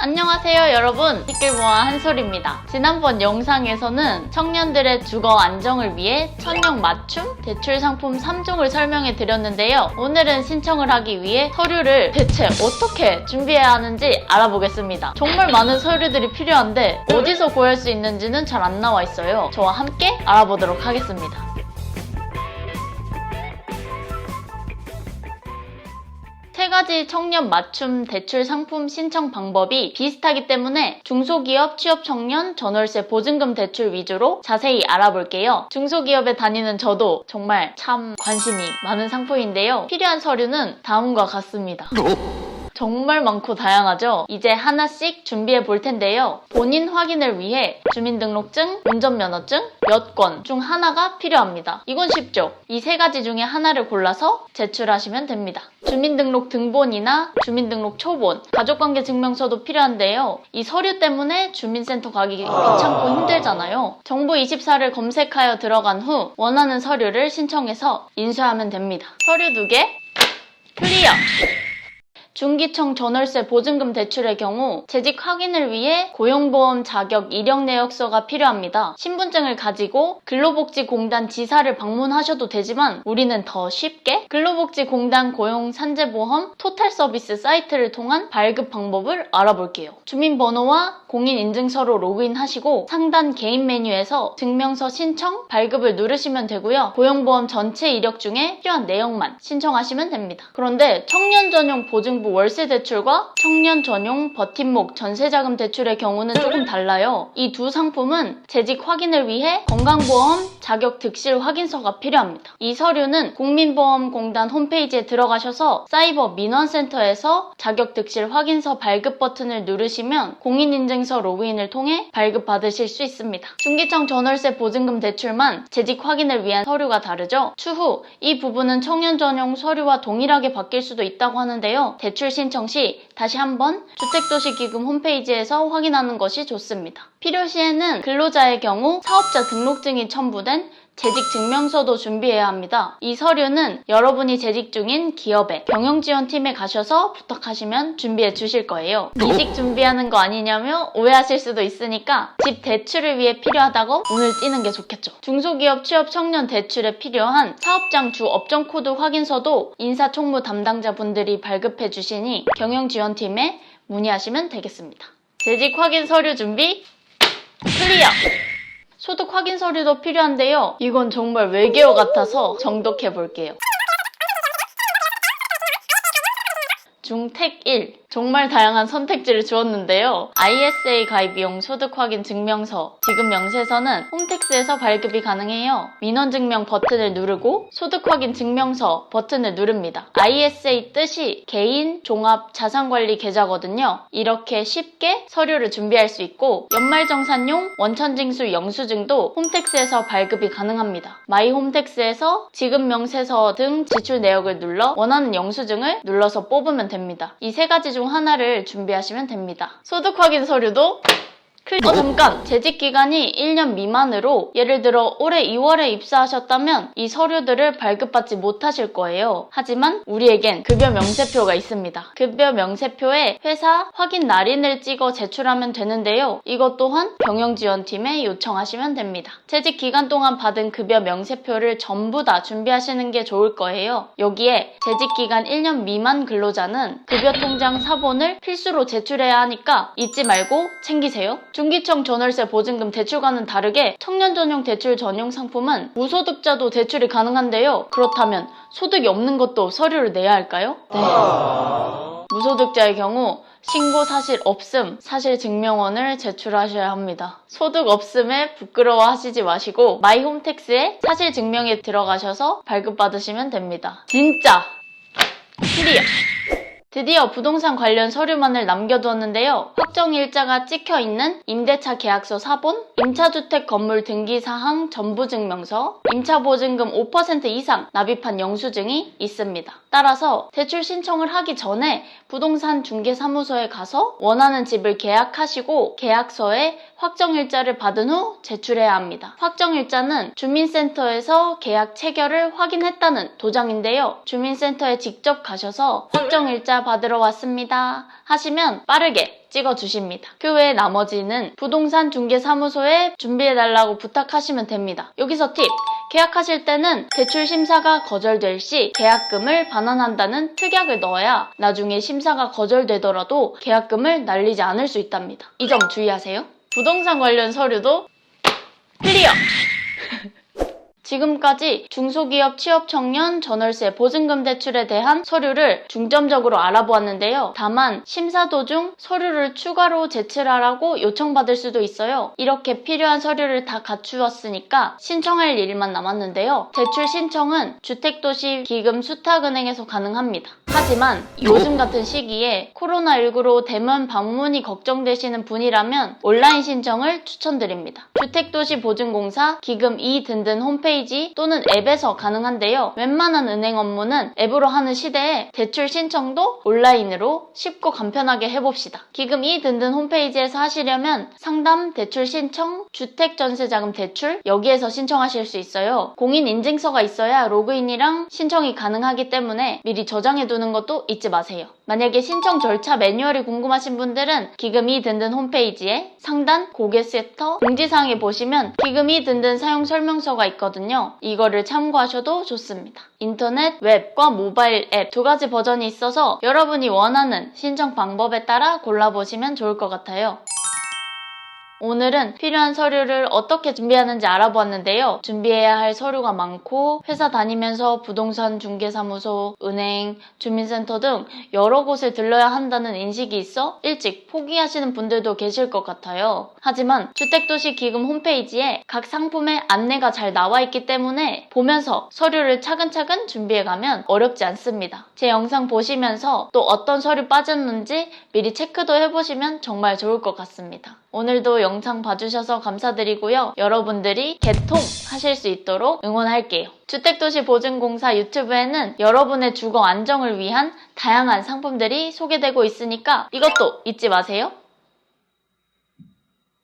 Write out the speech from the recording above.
안녕하세요 여러분. 티끌모아 한솔입니다. 지난번 영상에서는 청년들의 주거 안정을 위해 천령 맞춤 대출 상품 3종을 설명해 드렸는데요. 오늘은 신청을 하기 위해 서류를 대체 어떻게 준비해야 하는지 알아보겠습니다. 정말 많은 서류들이 필요한데 어디서 구할 수 있는지는 잘 안 나와 있어요. 저와 함께 알아보도록 하겠습니다 가지 청년 맞춤 대출 상품 신청 방법이 비슷하기 때문에 중소기업 취업 청년 전월세 보증금 대출 위주로 자세히 알아볼게요. 중소기업에 다니는 저도 정말 참 관심이 많은 상품인데요. 필요한 서류는 다음과 같습니다. 정말 많고 다양하죠? 이제 하나씩 준비해 볼 텐데요. 본인 확인을 위해 주민등록증, 운전면허증, 여권 중 하나가 필요합니다. 이건 쉽죠? 이 세 가지 중에 하나를 골라서 제출하시면 됩니다. 주민등록 등본이나 주민등록 초본, 가족관계 증명서도 필요한데요. 이 서류 때문에 주민센터 가기 귀찮고 힘들잖아요. 정부24를 검색하여 들어간 후 원하는 서류를 신청해서 인수하면 됩니다. 서류 두 개, 클리어! 중기청 전월세 보증금 대출의 경우 재직 확인을 위해 고용보험 자격 이력 내역서가 필요합니다. 신분증을 가지고 근로복지공단 지사를 방문하셔도 되지만 우리는 더 쉽게 근로복지공단 고용 산재보험 토탈 서비스 사이트를 통한 발급 방법을 알아볼게요. 주민번호와 공인인증서로 로그인하시고 상단 개인 메뉴에서 증명서 신청, 발급을 누르시면 되고요. 고용보험 전체 이력 중에 필요한 내용만 신청하시면 됩니다. 그런데 청년 전용 보증부 월세 대출과 청년 전용 버팀목 전세자금 대출의 경우는 조금 달라요. 이 두 상품은 재직 확인을 위해 건강보험 자격 득실 확인서가 필요합니다. 이 서류는 국민보험공단 홈페이지에 들어가셔서 사이버 민원센터에서 자격 득실 확인서 발급 버튼을 누르시면 공인인증 서 로그인을 통해 발급 받으실 수 있습니다. 중기청 전월세 보증금 대출만 재직 확인을 위한 서류가 다르죠. 추후 이 부분은 청년 전용 서류와 동일하게 바뀔 수도 있다고 하는데요. 대출 신청 시 다시 한번 주택도시기금 홈페이지에서 확인하는 것이 좋습니다. 필요 시에는 근로자의 경우 사업자 등록증이 첨부된 재직 증명서도 준비해야 합니다. 이 서류는 여러분이 재직 중인 기업의 경영지원팀에 가셔서 부탁하시면 준비해 주실 거예요. 이직 준비하는 거 아니냐며 오해하실 수도 있으니까 집 대출을 위해 필요하다고 눈을 띄는 게 좋겠죠. 중소기업 취업 청년 대출에 필요한 사업장 주 업종 코드 확인서도 인사총무 담당자분들이 발급해 주시니 경영지원팀에 문의하시면 되겠습니다. 재직 확인 서류 준비 클리어! 소득 확인 서류도 필요한데요. 이건 정말 외계어 같아서 정독해 볼게요. 중택 1. 정말 다양한 선택지를 주었는데요. ISA 가입 비용 소득 확인 증명서, 지급 명세서는 홈택스에서 발급이 가능해요. 민원 증명 버튼을 누르고 소득 확인 증명서 버튼을 누릅니다. ISA 뜻이 개인 종합 자산관리 계좌거든요. 이렇게 쉽게 서류를 준비할 수 있고 연말정산용 원천징수 영수증도 홈택스에서 발급이 가능합니다. 마이 홈택스에서 지급 명세서 등 지출 내역을 눌러 원하는 영수증을 눌러서 뽑으면 됩니다. 이 세 가지 중 하나를 준비하시면 됩니다. 소득 확인 서류도 클... 어, 잠깐! 재직 기간이 1년 미만으로 예를 들어 올해 2월에 입사하셨다면 이 서류들을 발급받지 못하실 거예요. 하지만 우리에겐 급여 명세표가 있습니다. 급여 명세표에 회사 확인 날인을 찍어 제출하면 되는데요. 이것 또한 경영지원팀에 요청하시면 됩니다. 재직 기간 동안 받은 급여 명세표를 전부 다 준비하시는 게 좋을 거예요. 여기에 재직 기간 1년 미만 근로자는 급여 통장 사본을 필수로 제출해야 하니까 잊지 말고 챙기세요. 중기청 전월세 보증금 대출과는 다르게 청년 전용 대출 전용 상품은 무소득자도 대출이 가능한데요. 그렇다면 소득이 없는 것도 서류를 내야 할까요? 네. 무소득자의 경우 신고 사실 없음, 사실 증명원을 제출하셔야 합니다. 소득 없음에 부끄러워하시지 마시고 마이홈택스에 사실 증명에 들어가셔서 발급받으시면 됩니다. 진짜 클리어! 드디어 부동산 관련 서류만을 남겨두었는데요. 확정 일자가 찍혀 있는 임대차 계약서 사본, 임차주택 건물 등기 사항 전부 증명서, 임차 보증금 5% 이상 납입한 영수증이 있습니다. 따라서 대출 신청을 하기 전에 부동산 중개사무소에 가서 원하는 집을 계약하시고 계약서에 확정 일자를 받은 후 제출해야 합니다. 확정 일자는 주민센터에서 계약 체결을 확인했다는 도장인데요. 주민센터에 직접 가셔서 확정 일자 받으러 왔습니다. 하시면 빠르게 찍어주십니다. 그 외에 나머지는 부동산 중개사무소에 준비해달라고 부탁하시면 됩니다. 여기서 팁! 계약하실 때는 대출 심사가 거절될 시 계약금을 반환한다는 특약을 넣어야 나중에 심사가 거절되더라도 계약금을 날리지 않을 수 있답니다. 이 점 주의하세요. 부동산 관련 서류도 클리어! 지금까지 중소기업 취업 청년 전월세 보증금 대출에 대한 서류를 중점적으로 알아보았는데요. 다만 심사 도중 서류를 추가로 제출하라고 요청받을 수도 있어요. 이렇게 필요한 서류를 다 갖추었으니까 신청할 일만 남았는데요. 대출 신청은 주택도시 기금 수탁은행에서 가능합니다. 하지만 요즘 같은 시기에 코로나19로 대면 방문이 걱정되시는 분이라면 온라인 신청을 추천드립니다. 주택도시보증공사 기금 2 든든 홈페이지 또는 앱에서 가능한데요. 웬만한 은행 업무는 앱으로 하는 시대에 대출 신청도 온라인으로 쉽고 간편하게 해봅시다. 기금 2 든든 홈페이지에서 하시려면 상담, 대출 신청, 주택 전세자금 대출 여기에서 신청하실 수 있어요. 공인 인증서가 있어야 로그인이랑 신청이 가능하기 때문에 미리 저장해두는 것도 잊지 마세요. 만약에 신청 절차 매뉴얼이 궁금하신 분들은 기금이 든든 홈페이지에 상단 고객센터 공지사항에 보시면 기금이 든든 사용 설명서가 있거든요. 이거를 참고하셔도 좋습니다. 인터넷, 웹과 모바일 앱 두 가지 버전이 있어서 여러분이 원하는 신청 방법에 따라 골라보시면 좋을 것 같아요. 오늘은 필요한 서류를 어떻게 준비하는지 알아보았는데요. 준비해야 할 서류가 많고 회사 다니면서 부동산 중개사무소, 은행, 주민센터 등 여러 곳을 들러야 한다는 인식이 있어 일찍 포기하시는 분들도 계실 것 같아요. 하지만 주택도시기금 홈페이지에 각 상품의 안내가 잘 나와 있기 때문에 보면서 서류를 차근차근 준비해 가면 어렵지 않습니다. 제 영상 보시면서 또 어떤 서류 빠졌는지 미리 체크도 해보시면 정말 좋을 것 같습니다. 오늘도 영상 봐주셔서 감사드리고요. 여러분들이 개통 하실 수 있도록 응원할게요. 주택도시보증공사 유튜브에는 여러분의 주거 안정을 위한 다양한 상품들이 소개되고 있으니까 이것도 잊지 마세요.